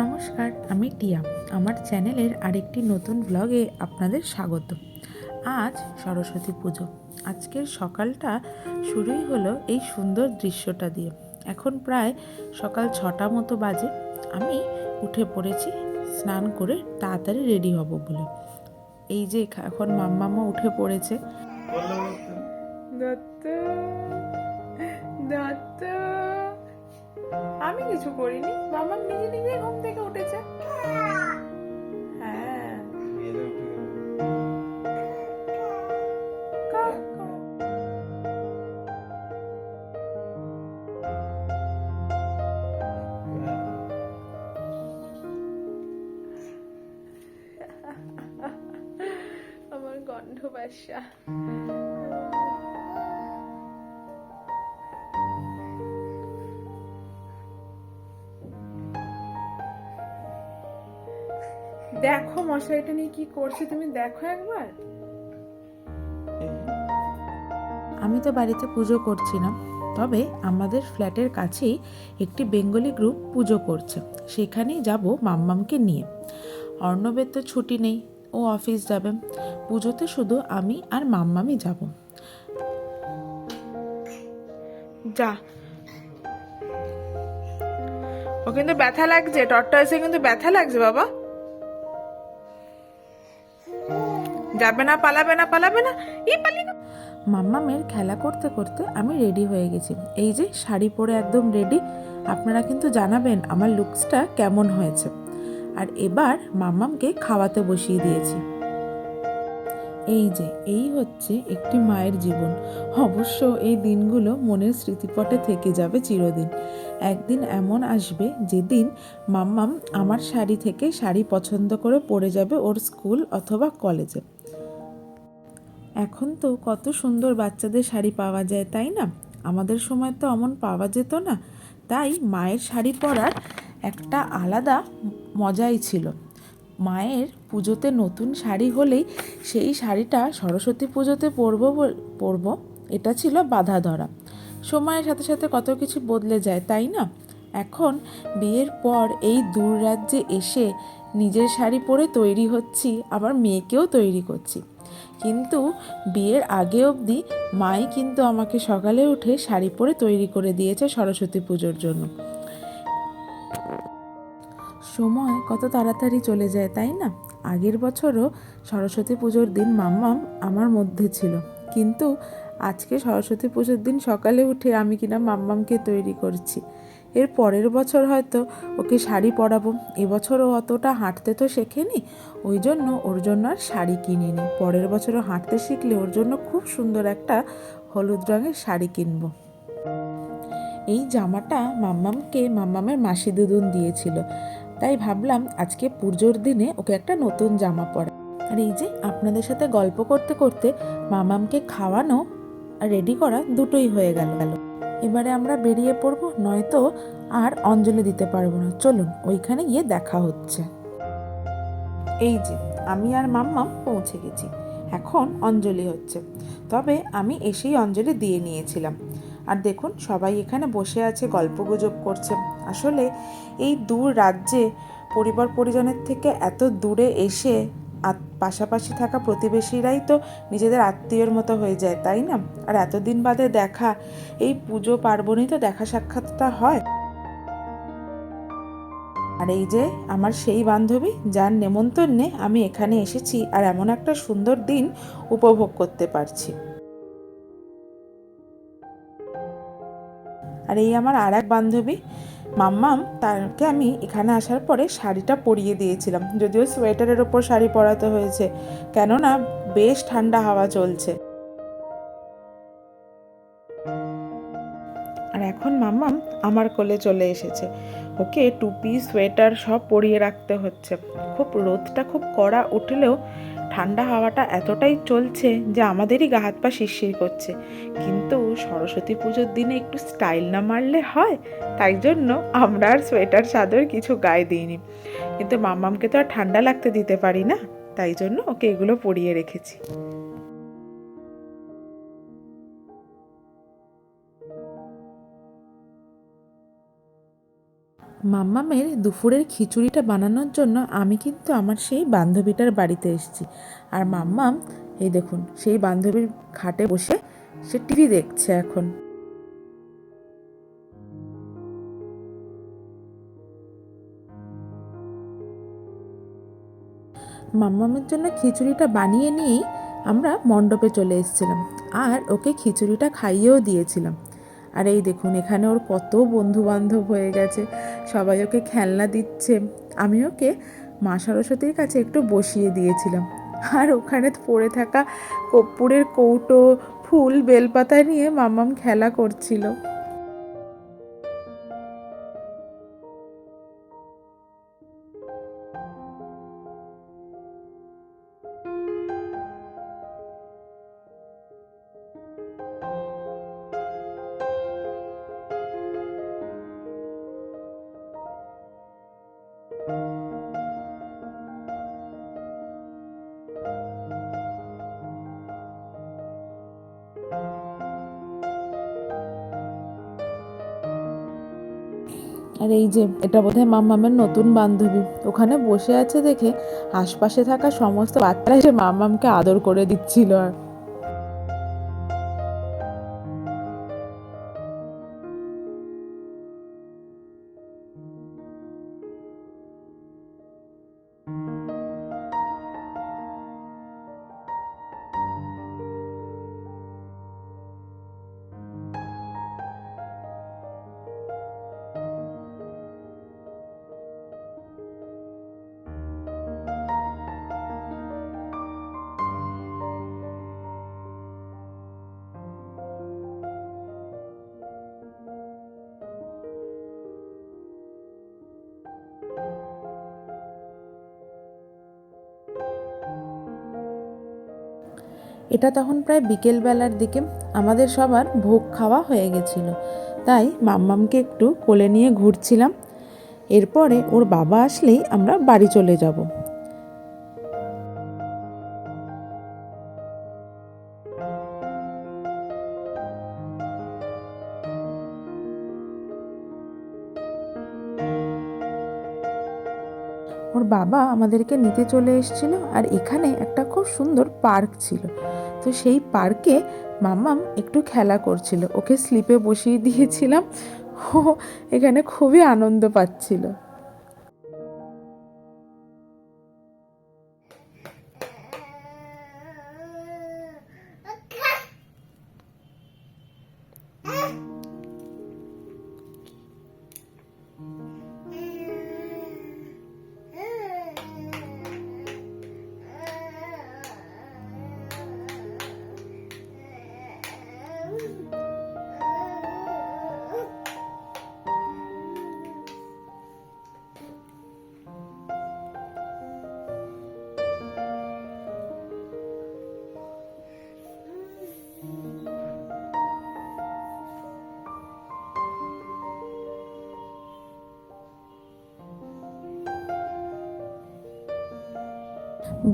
নমস্কার আমি টিয়া। আমার চ্যানেলের আরেকটি নতুন ব্লগে আপনাদের স্বাগত। আজ সরস্বতী পুজো। আজকের সকালটা শুরুই হলো এই সুন্দর দৃশ্যটা দিয়ে। এখন প্রায় সকাল ছটা মতো বাজে। আমি উঠে পড়েছি স্নান করে তাড়াতাড়ি রেডি হব বলে। এই যে এখা- এখন মাম্মামও উঠে পড়েছে। দত্ত দত্ত। আমি কিছু করিনি। মামা নিজে নিজে ঘুম থেকে উঠেছে। হ্যাঁ। কা- কা- আমার গন্ধ বাসা। দেখো মশারিটা নিয়ে কি করছে? তুমি দেখো একবার। আমি তো বাড়িতে পুজো করছি না তবে আমাদের ফ্ল্যাটের কাছেই একটি বেঙ্গলি গ্রুপ পুজো করছে। সেখানেই যাব মাম্মামকে নিয়ে। অর্ণবের তো ছুটি নেই ও অফিস যাবে। পুজোতে শুধু আমি আর মাম্মামই যাব। যা। ও কিন্তু ব্যথা লাগছে টটটা এসে কিন্তু ব্যথা লাগছে বাবা। যাবে না, পালাবে না পালাবে না ই পালি না মাম্মামের খেলা করতে করতে আমি রেডি হয়ে গেছি। এই যে শাড়ি পরে একদম রেডি আপনারা কিন্তু জানাবেন আমার লুকসটা কেমন হয়েছে। আর এবার মাম্মামকে খাওয়াতে বসিয়ে দিয়েছি। এই যে, এই হচ্ছে একটি মায়ের জীবন। অবশ্য এই দিনগুলো মনের স্মৃতিপটে থেকে যাবে চিরদিন। একদিন এমন আসবে যেদিন মাম্মাম আমার শাড়ি থেকে শাড়ি পছন্দ করে পরে যাবে ওর স্কুল অথবা কলেজে। এখন তো কত সুন্দর বাচ্চাদের শাড়ি পাওয়া যায়, তাই না? আমাদের সময় তো অমন পাওয়া যেত না। তাই মায়ের শাড়ি পরার একটা আলাদা মজাই ছিল। মায়ের পুজোতে নতুন শাড়ি হলেই সেই শাড়িটা সরস্বতী পুজোতে পরবো পরবো, এটা ছিল বাধা ধরা। সময়ের সাথে সাথে কত কিছু বদলে যায়, তাই না? এখন বিয়ের পর এই দূর রাজ্যে এসে নিজের শাড়ি পরে তৈরি হচ্ছি, আবার মেয়েকেও তৈরি করছি। কিন্তু বিয়ের আগে অবধি মাই কিন্তু আমাকে সকালে উঠে শাড়ি পরে তৈরি করে দিয়েছে সরস্বতী পুজোর জন্য। সময় কত তাড়াতাড়ি চলে যায়, তাই না? আগের বছরও সরস্বতী পুজোর দিন মাম্মাম আমার মধ্যে ছিল। কিন্তু আজকে সরস্বতী পুজোর দিন সকালে উঠে আমি কিনা মাম্মামকে তৈরি করছি। এর পরের বছর হয়তো ওকে শাড়ি পরাবো। এবছরও অতটা হাঁটতে তো শেখেনি, ওই জন্য ওর জন্য আর শাড়ি কিনিনি। পরের বছরও হাঁটতে শিখলে ওর জন্য খুব সুন্দর একটা হলুদ রঙের শাড়ি কিনবো। এই জামাটা মাম্মামকে মাম্মামের মাসি দুদুন দিয়েছিল। তাই ভাবলাম আজকে পুজোর দিনে ওকে একটা নতুন জামা পরা। আর এই যে আপনাদের সাথে গল্প করতে করতে মামামকে খাওয়ানো আর রেডি করা দুটোই হয়ে গেল গেল। এবারে আমরা বেরিয়ে পড়ব, নয়তো আর অঞ্জলি দিতে পারব না। চলুন, ওইখানে গিয়ে দেখা হচ্ছে। এই যে, আমি আর মাম্মাম পৌঁছে গেছি। এখন অঞ্জলি হচ্ছে। তবে আমি এসেই অঞ্জলি দিয়ে নিয়েছিলাম। আর দেখুন, সবাই এখানে বসে আছে, গল্পগুজব করছে। আসলে এই দূর রাজ্যে পরিবার পরিজনের থেকে এত দূরে এসে পাশাপাশি থাকা প্রতিবেশীরাই তো নিজেদের আত্মীয়র মতো হয়ে যায়, তাই না? আর এতদিন বাদে দেখা, এই পুজো পার্বণেই তো দেখা সাক্ষাৎটা হয়। আর এই যে আমার সেই বান্ধবী, যার নেমন্তন্নে আমি এখানে এসেছি আর এমন একটা সুন্দর দিন উপভোগ করতে পারছি। আর এই আমার আর এক বান্ধবী, মাম্মাম, তাকে আমি এখানে আসার পরে শাড়িটা পরিয়ে দিয়েছিলাম। যদিও সোয়েটারের ওপর শাড়ি পরাতে হয়েছে, কেননা বেশ ঠান্ডা হাওয়া চলছে। আর এখন মাম্মাম আমার কোলে চলে এসেছে। ওকে টুপি, সোয়েটার সব পরিয়ে রাখতে হচ্ছে। খুব রোদটা খুব কড়া উঠলেও ঠান্ডা হাওয়াটা এতটাই চলছে যে আমাদেরই গা হাত পা শিরশির করছে। কিন্তু সরস্বতী পুজোর দিনে একটু স্টাইল না মারলে হয়? তাই জন্য আমরা আর সোয়েটার, চাদর কিছু গায়ে দিইনি। কিন্তু মামামকে তো আর ঠান্ডা লাগতে দিতে পারি না। তাই জন্য ওকে এগুলো পরিয়ে রেখেছি। মাম্মামের দুপুরের খিচুড়িটা বানানোর জন্য আমি কিন্তু আমার সেই বান্ধবীটার বাড়িতে এসেছি। আর মাম্মাম, এই দেখুন, সেই বান্ধবীর খাটে বসে সে টিভি দেখছে এখন। মাম্মামের জন্য খিচুড়িটা বানিয়ে নিয়েই আমরা মণ্ডপে চলে এসেছিলাম। আর ওকে খিচুড়িটা খাইয়েও দিয়েছিলাম। আর এই দেখুন, এখানে ওর কত বন্ধু বান্ধব হয়ে গেছে। সবাই ওকে খেলনা দিচ্ছে। আমি ওকে মা সরস্বতীর কাছে একটু বসিয়ে দিয়েছিলাম। আর ওখানে পড়ে থাকা কর্পূরের কৌটো, ফুল, বেলপাতা নিয়ে মামাম খেলা করছিল। আর এই যে, এটা বোধহয় মাম্মামের নতুন বান্ধবী। ওখানে বসে আছে দেখে আশপাশে থাকা সমস্ত বাচ্চারা এসে মাম্মামকে আদর করে দিচ্ছিল আর। এটা তখন প্রায় বিকেলবেলার দিকে আমাদের সবার ভোগ খাওয়া হয়ে গেছিল। তাই মাম্মামকে একটু কোলে নিয়ে ঘুরছিলাম। এরপরে ওর বাবা আসলেই আমরা বাড়ি চলে যাব। ওর বাবা আমাদেরকে নিতে চলে এসেছিল আর এখানে একটা খুব সুন্দর পার্ক ছিল। তো সেই পার্কে মামাম একটু খেলা করছিল। ওকে স্লিপে বসিয়ে দিয়েছিলাম। ও এখানে খুবই আনন্দ পাচ্ছিল।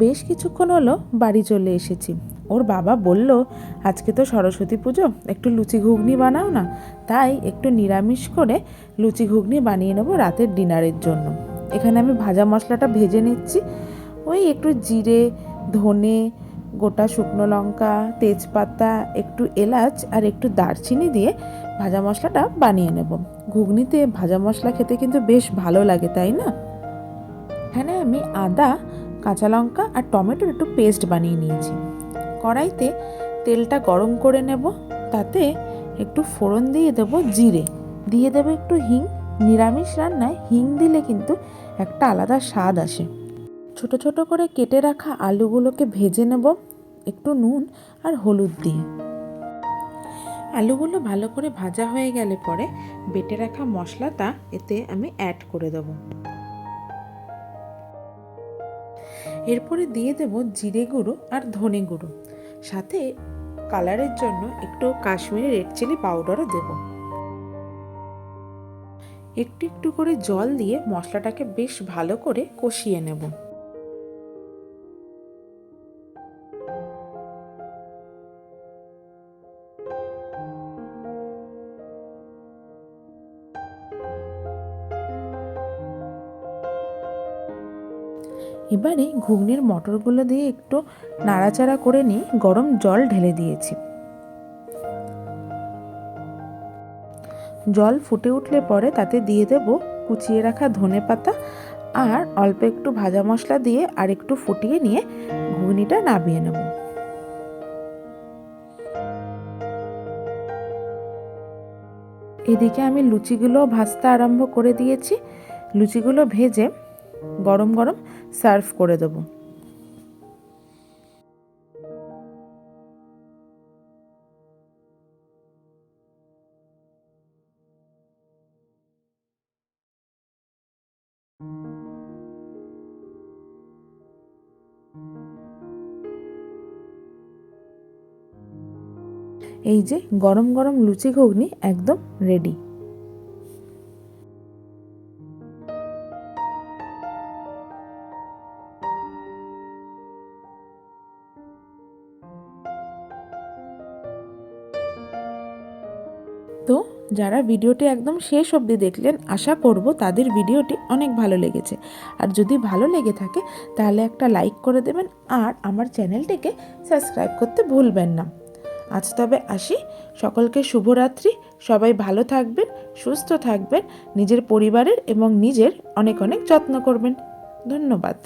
বেশ কিছুক্ষণ হলো বাড়ি চলে এসেছি। ওর বাবা বলল, আজকে তো সরস্বতী পুজো, একটু লুচি ঘুগনি বানাও না? তাই একটু নিরামিষ করে লুচি ঘুগনি বানিয়ে নেব রাতের ডিনারের জন্য। এখানে আমি ভাজা মশলাটা ভেজে নিচ্ছি। ওই একটু জিরে, ধনে, গোটা শুকনো লঙ্কা, তেজপাতা, একটু এলাচ আর একটু দারচিনি দিয়ে ভাজা মশলাটা বানিয়ে নেব। ঘুগনিতে ভাজা মশলা খেতে কিন্তু বেশ ভালো লাগে, তাই না? এখানে আমি আদা, কাঁচা লঙ্কা আর টমেটোর একটু পেস্ট বানিয়ে নিয়েছি। কড়াইতে তেলটা গরম করে নেব। তাতে একটু ফোড়ন দিয়ে দেব জিরে। দিয়ে দেবো একটু হিং। নিরামিষ রান্নায় হিং দিলে কিন্তু একটা আলাদা স্বাদ আসে। ছোট ছোট করে কেটে রাখা আলুগুলোকে ভেজে নেব একটু নুন আর হলুদ দিয়ে। আলুগুলো ভালো করে ভাজা হয়ে গেলে পরে বেটে রাখা মশলাটা এতে আমি অ্যাড করে দেবো। এরপরে দিয়ে দেব জিরে গুঁড়ো আর ধনে গুঁড়ো। সাথে কালারের জন্য একটু কাশ্মীরি রেড চিলি পাউডারও দেব। একটু একটু করে জল দিয়ে মশলাটাকে বেশ ভালো করে কষিয়ে নেব। এবারে ঘুগনির মটরগুলো দিয়ে একটু নাড়াচাড়া করে নিয়ে গরম জল ঢেলে দিয়েছি। জল ফুটে উঠলে পরে তাতে দিয়ে দেব কুচিয়ে রাখা ধনে পাতা আর অল্প একটু ভাজা মশলা দিয়ে আর একটু ফুটিয়ে নিয়ে ঘুগনিটা নামিয়ে নেব। এদিকে আমি লুচিগুলো ভাজতে আরম্ভ করে দিয়েছি। লুচিগুলো ভেজে গরম গরম সার্ভ করে দেবো। এই যে গরম গরম লুচি ঘুগনি একদম রেডি যারা ভিডিওটি একদম শেষ অবধি দেখলেন, আশা করব তাদের ভিডিওটি অনেক ভালো লেগেছে। আর যদি ভালো লেগে থাকে, তাহলে একটা লাইক করে দেবেন আর আমার চ্যানেলটিকে সাবস্ক্রাইব করতে ভুলবেন না। আজ তবে আসি, সকলকে শুভরাত্রি, সবাই ভালো থাকবেন, সুস্থ থাকবেন, নিজের পরিবারের এবং নিজের অনেক অনেক যত্ন করবেন। ধন্যবাদ।